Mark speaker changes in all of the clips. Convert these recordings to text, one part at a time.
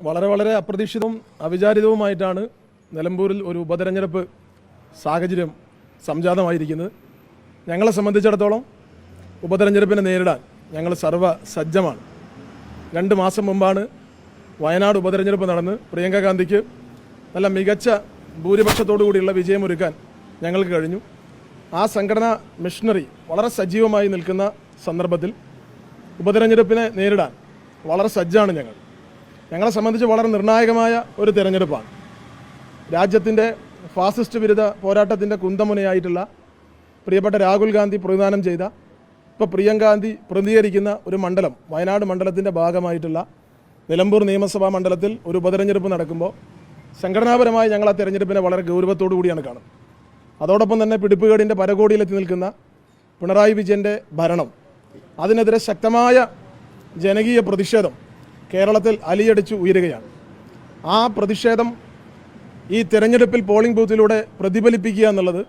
Speaker 1: വളരെ വളരെ അപ്രതീക്ഷിതവും അവിചാരിതവുമായിട്ടാണ് നിലമ്പൂരിൽ ഒരു ഉപതെരഞ്ഞെടുപ്പ് സാഹചര്യം സംജാതമായിരിക്കുന്നത്. ഞങ്ങളെ സംബന്ധിച്ചിടത്തോളം ഉപതെരഞ്ഞെടുപ്പിനെ നേരിടാൻ ഞങ്ങൾ സർവ സജ്ജമാണ് രണ്ട് മാസം മുമ്പാണ് വയനാട് ഉപതെരഞ്ഞെടുപ്പ് നടന്ന് പ്രിയങ്ക ഗാന്ധിക്ക് നല്ല മികച്ച ഭൂരിപക്ഷത്തോടു കൂടിയുള്ള വിജയമൊരുക്കാൻ ഞങ്ങൾക്ക് കഴിഞ്ഞു. ആ സംഘടനാ മിഷണറി വളരെ സജീവമായി നിൽക്കുന്ന സന്ദർഭത്തിൽ ഉപതെരഞ്ഞെടുപ്പിനെ നേരിടാൻ വളരെ സജ്ജമാണ് ഞങ്ങൾ. ഞങ്ങളെ സംബന്ധിച്ച് വളരെ നിർണായകമായ ഒരു തിരഞ്ഞെടുപ്പാണ്. രാജ്യത്തിന്റെ ഫാസിസ്റ്റ് വിരുദ്ധ പോരാട്ടത്തിന്റെ കുന്തമുനയായിട്ടുള്ള പ്രിയപ്പെട്ട രാഹുൽ ഗാന്ധി പ്രതിദാനം ചെയ്ത ഇപ്പോൾ പ്രിയങ്കാന്ധി പ്രതികരിക്കുന്ന ഒരു മണ്ഡലം വയനാട് മണ്ഡലത്തിന്റെ ഭാഗമായിട്ടുള്ള നിലമ്പൂർ നിയമസഭാ മണ്ഡലത്തിൽ ഒരു ഉപതെരഞ്ഞെടുപ്പ് നടക്കുമ്പോൾ സംഘടനാപരമായി ഞങ്ങൾ ആ തെരഞ്ഞെടുപ്പിനെ വളരെ ഗൗരവത്തോടു കൂടിയാണ് കാണുന്നത്. അതോടൊപ്പം തന്നെ പിടിപ്പുകേടിന്റെ പരകോടിയിലെത്തി നിൽക്കുന്ന പിണറായി വിജയന്റെ ഭരണം അതിനെതിരെ ശക്തമായ ജനകീയ പ്രതിഷേധം കേരളത്തിൽ അലിയടിച്ച് ഉയരുകയാണ്. ആ പ്രതിഷേധം ഈ തെരഞ്ഞെടുപ്പിൽ പോളിംഗ് ബൂത്തിലൂടെ പ്രതിഫലിപ്പിക്കുക എന്നുള്ളത്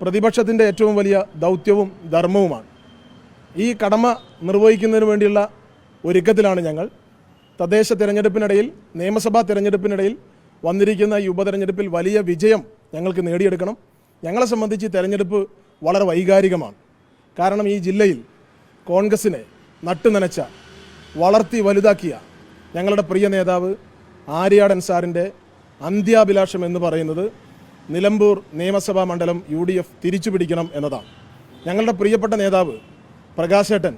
Speaker 1: പ്രതിപക്ഷത്തിന്റെ ഏറ്റവും വലിയ ദൗത്യവും ധർമ്മവുമാണ്. ഈ കടമ നിർവഹിക്കുന്നതിന് വേണ്ടിയുള്ള ഒരുക്കത്തിലാണ് ഞങ്ങൾ. തദ്ദേശ തിരഞ്ഞെടുപ്പിനിടയിൽ നിയമസഭാ തിരഞ്ഞെടുപ്പിനിടയിൽ വന്നിരിക്കുന്ന ഈ ഉപതെരഞ്ഞെടുപ്പിൽ വലിയ വിജയം ഞങ്ങൾക്ക് നേടിയെടുക്കണം. ഞങ്ങളെ സംബന്ധിച്ച് തെരഞ്ഞെടുപ്പ് വളരെ വൈകാരികമാണ്. കാരണം ഈ ജില്ലയിൽ കോൺഗ്രസിനെ നട്ടുനനച്ച വളർത്തി വലുതാക്കിയ ഞങ്ങളുടെ പ്രിയ നേതാവ് ആര്യാടൻ സാറിന്റെ അന്ത്യാഭിലാഷം എന്ന് പറയുന്നത് നിലമ്പൂർ നിയമസഭാ മണ്ഡലം യു ഡി എഫ് തിരിച്ചു പിടിക്കണം എന്നതാണ്. ഞങ്ങളുടെ പ്രിയപ്പെട്ട നേതാവ് പ്രകാശേട്ടൻ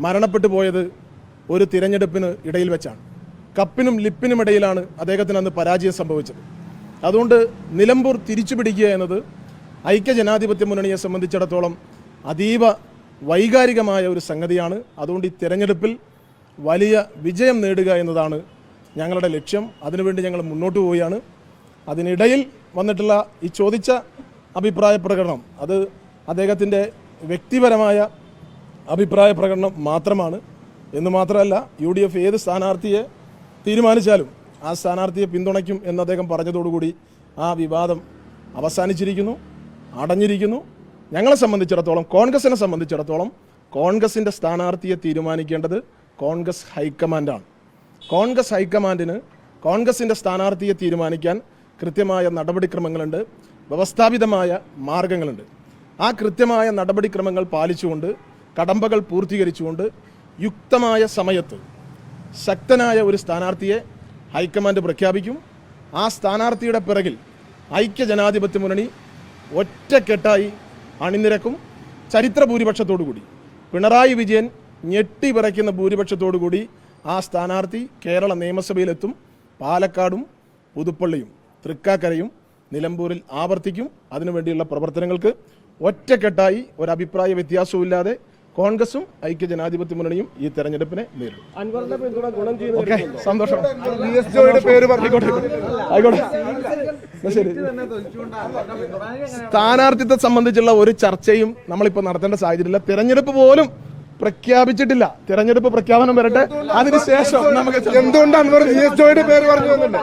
Speaker 1: മരണപ്പെട്ടു പോയത് ഒരു തിരഞ്ഞെടുപ്പിന് ഇടയിൽ വെച്ചാണ്. കപ്പിനും ലിപ്പിനും ഇടയിലാണ് അദ്ദേഹത്തിന് അന്ന് പരാജയം സംഭവിച്ചത്. അതുകൊണ്ട് നിലമ്പൂർ തിരിച്ചു പിടിക്കുക എന്നത് ഐക്യ ജനാധിപത്യ മുന്നണിയെ സംബന്ധിച്ചിടത്തോളം അതീവ വൈകാരികമായ ഒരു സംഗതിയാണ്. അതുകൊണ്ട് ഈ തിരഞ്ഞെടുപ്പിൽ വലിയ വിജയം നേടുക എന്നതാണ് ഞങ്ങളുടെ ലക്ഷ്യം. അതിനുവേണ്ടി ഞങ്ങൾ മുന്നോട്ട് പോവുകയാണ്. അതിനിടയിൽ വന്നിട്ടുള്ള ഈ ചോദിച്ച അഭിപ്രായ പ്രകടനം അത് അദ്ദേഹത്തിന്റെ വ്യക്തിപരമായ അഭിപ്രായ പ്രകടനം മാത്രമാണ്. എന്ന് മാത്രമല്ല യു ഡി എഫ് ഏത് സ്ഥാനാർത്ഥിയെ തീരുമാനിച്ചാലും ആ സ്ഥാനാർത്ഥിയെ പിന്തുണയ്ക്കും എന്ന് അദ്ദേഹം പറഞ്ഞതോടുകൂടി ആ വിവാദം അവസാനിച്ചിരിക്കുന്നു അടഞ്ഞിരിക്കുന്നു. ഞങ്ങളെ സംബന്ധിച്ചിടത്തോളം കോൺഗ്രസിനെ സംബന്ധിച്ചിടത്തോളം കോൺഗ്രസിന്റെ സ്ഥാനാർത്ഥിയെ തീരുമാനിക്കേണ്ടത് കോൺഗ്രസ് ഹൈക്കമാൻഡാണ്. കോൺഗ്രസ് ഹൈക്കമാൻഡിന് കോൺഗ്രസിന്റെ സ്ഥാനാർത്ഥിയെ തീരുമാനിക്കാൻ കൃത്യമായ നടപടിക്രമങ്ങളുണ്ട് വ്യവസ്ഥാപിതമായ മാർഗങ്ങളുണ്ട്. ആ കൃത്യമായ നടപടിക്രമങ്ങൾ പാലിച്ചുകൊണ്ട് കടമ്പകൾ പൂർത്തീകരിച്ചുകൊണ്ട് യുക്തമായ സമയത്ത് ശക്തനായ ഒരു സ്ഥാനാർത്ഥിയെ ഹൈക്കമാൻഡ് പ്രഖ്യാപിക്കും. ആ സ്ഥാനാർത്ഥിയുടെ പിറകിൽ ഐക്യ ജനാധിപത്യ മുന്നണി ഒറ്റക്കെട്ടായി അണിനിരക്കും. ചരിത്ര ഭൂരിപക്ഷത്തോടു കൂടി പിണറായി വിജയൻ ഞെട്ടി വിറയ്ക്കുന്ന ഭൂരിപക്ഷത്തോടുകൂടി ആ സ്ഥാനാർത്ഥി കേരള നിയമസഭയിലെത്തും. പാലക്കാടും പുതുപ്പള്ളിയും തൃക്കാക്കരയും നിലമ്പൂരിൽ ആവർത്തിക്കും. അതിനുവേണ്ടിയുള്ള പ്രവർത്തനങ്ങൾക്ക് ഒറ്റക്കെട്ടായി ഒരഭിപ്രായ വ്യത്യാസവും വ്യത്യാസവുമില്ലാതെ കോൺഗ്രസും ഐക്യ ജനാധിപത്യ മുന്നണിയും ഈ തെരഞ്ഞെടുപ്പിനെ നേരിടും.
Speaker 2: സ്ഥാനാർത്ഥിത്വം
Speaker 1: ഓക്കെ സന്തോഷം.
Speaker 3: പേര്
Speaker 1: ആയിക്കോട്ടെ. ശരി. സംബന്ധിച്ചുള്ള ഒരു ചർച്ചയും നമ്മളിപ്പോൾ നടത്തേണ്ട സാഹചര്യമില്ല. തെരഞ്ഞെടുപ്പ് പോലും പ്രഖ്യാപിച്ചിട്ടില്ല. തിരഞ്ഞെടുപ്പ് പ്രഖ്യാപനം വരട്ടെ. അതിനുശേഷം നമുക്ക് എന്തുകൊണ്ടാണ്
Speaker 3: എന്തുകൊണ്ട് അൻവർ ജി എസ് ജോയുടെ പേര് പറഞ്ഞു വന്നില്ല